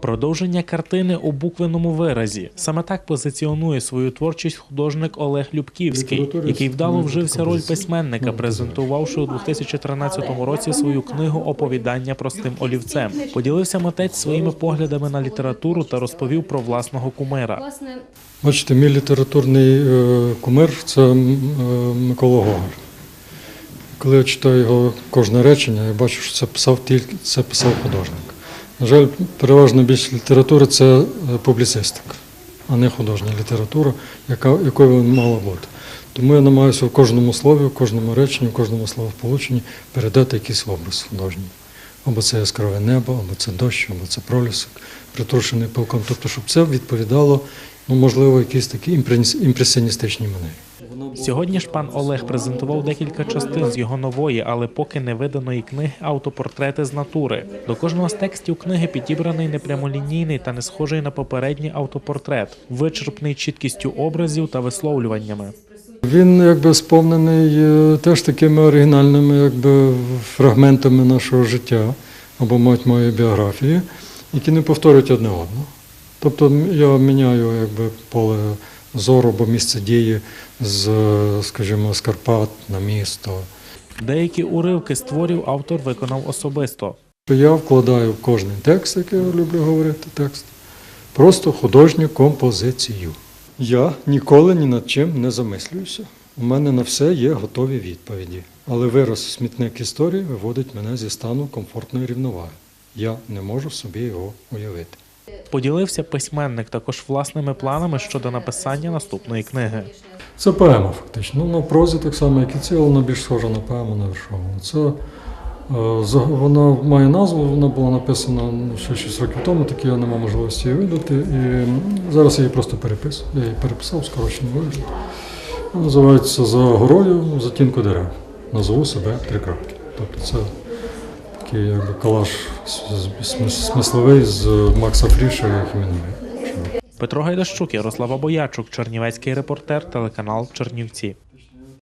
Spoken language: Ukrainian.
Продовження картини у буквеному виразі. Саме так позиціонує свою творчість художник Олег Любківський, який вдало вжився роль письменника, Ну, презентувавши у 2013 році свою книгу Оповідання простим олівцем. Поділився митець своїми поглядами на літературу та розповів про власного кумира. Бачите, мій літературний е, кумир це е, Микола Гогар. Коли я читаю його кожне речення, я бачу, що це писав тільки це писав художник. На жаль, переважно більше літератури це е, публіцистика, а не художня література, яка, якою мала бути. Тому я намагаюся в кожному слові, в кожному реченні, в кожному словосполученні передати якийсь образ художній. Або це яскраве небо, або це дощ, або це пролісок, притрушений пилком. Тобто, щоб це відповідало, ну, можливо, якійсь такій імпрес- імпресіоністичній манері. Сьогодні ж пан Олег презентував декілька частин з його нової, але поки не виданої книги автопортрети з натури. До кожного з текстів книги підібраний непрямолінійний та не схожий на попередній автопортрет, вичерпний чіткістю образів та висловлюваннями. Він якби сповнений е, теж такими оригінальними якби, фрагментами нашого життя або мать моєї біографії, які не повторюють одне одного. Тобто я міняю якби, поле зору або місце дії з, скажімо, з Карпат на місто. Деякі уривки з творів автор виконав особисто. Я вкладаю в кожний текст, як я люблю говорити, текст, просто художню композицію. Я ніколи ні над чим не замислююся. У мене на все є готові відповіді. Але вираз смітник історії виводить мене зі стану комфортної рівноваги. Я не можу собі його уявити. Поділився письменник також власними планами щодо написання наступної книги. Це поема, фактично. Ну, на прозі так само, як і ці, але вона більш схожа на поему, на віршову. Це е, вона має назву, вона була написана ну, ще 6 років тому, так я не мав можливості її видати. І зараз я її просто переписую. Я її переписав скорочений вигляд. Називається За горою затінку дерев. Назову себе три крапки. Тобто це такий якби смис- смисловий з Макса Фріша і Хемінгуея. Петро Гайдащук, Ярослава Боячук, Чернівецький репортер, телеканал Чернівці.